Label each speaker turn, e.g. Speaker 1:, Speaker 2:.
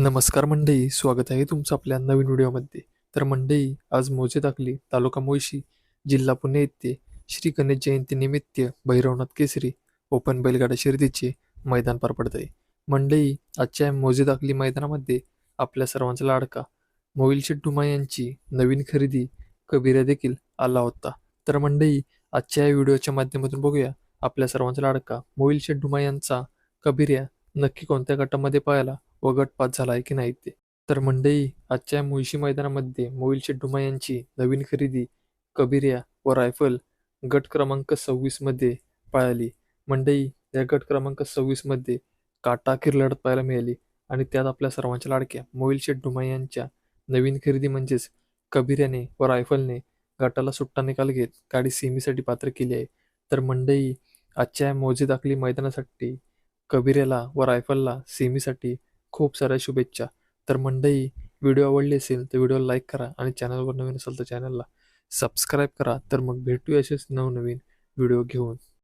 Speaker 1: नमस्कार मंडई स्वागत आहे तुमचं आपल्या नवीन व्हिडिओमध्ये. तर मंडई आज मोजे दाखली तालुका मोशी जिल्हा पुणे येथे श्री गणेश जयंतीनिमित्त भैरवनाथ केसरी ओपन बैलगाडा शर्यतीचे मैदान पार पडत आहे आजच्या मोजे दाखली मैदानामध्ये आपल्या सर्वांचा लाडका मोईल शेट्टुमा यांची नवीन खरेदी कबीरा देखील आला होता. तर मंडई आजच्या या व्हिडिओच्या माध्यमातून बघूया आपल्या सर्वांचा लाडका मोईल शेट्टुमा यांचा कबीर्या नक्की कोणत्या गटामध्ये पाहायला व गटपात झाला आहे की नाही ते? तर मंडई आजच्या मुळशी मैदानामध्ये मोहिल शेट्टुमा यांची नवीन खरेदी कबिर्या व रायफल गट क्रमांक सव्वीसमध्ये पळाली. मंडई या गट क्रमांक सव्वीसमध्ये काटाखीर लढत पाहायला मिळाली आणि त्यात आपल्या सर्वांच्या लाडक्या मोहिल शेट्टुमा यांच्या नवीन खरेदी म्हणजेच कबिर्याने व रायफलने गटाला सुट्टा निकाल घेत गाडी सेमीसाठी पात्र केली आहे. तर मंडई आजच्या मोजे दाखली मैदानासाठी कबिर्याला व रायफलला सेमीसाठी खूप साऱ्या शुभेच्छा. तर मंडई व्हिडिओ आवडली असेल तर व्हिडिओला लाईक करा आणि चॅनलवर नवीन असेल तर चॅनलला सबस्क्राईब करा. तर मग भेटूया असेच नवनवीन व्हिडिओ घेऊन.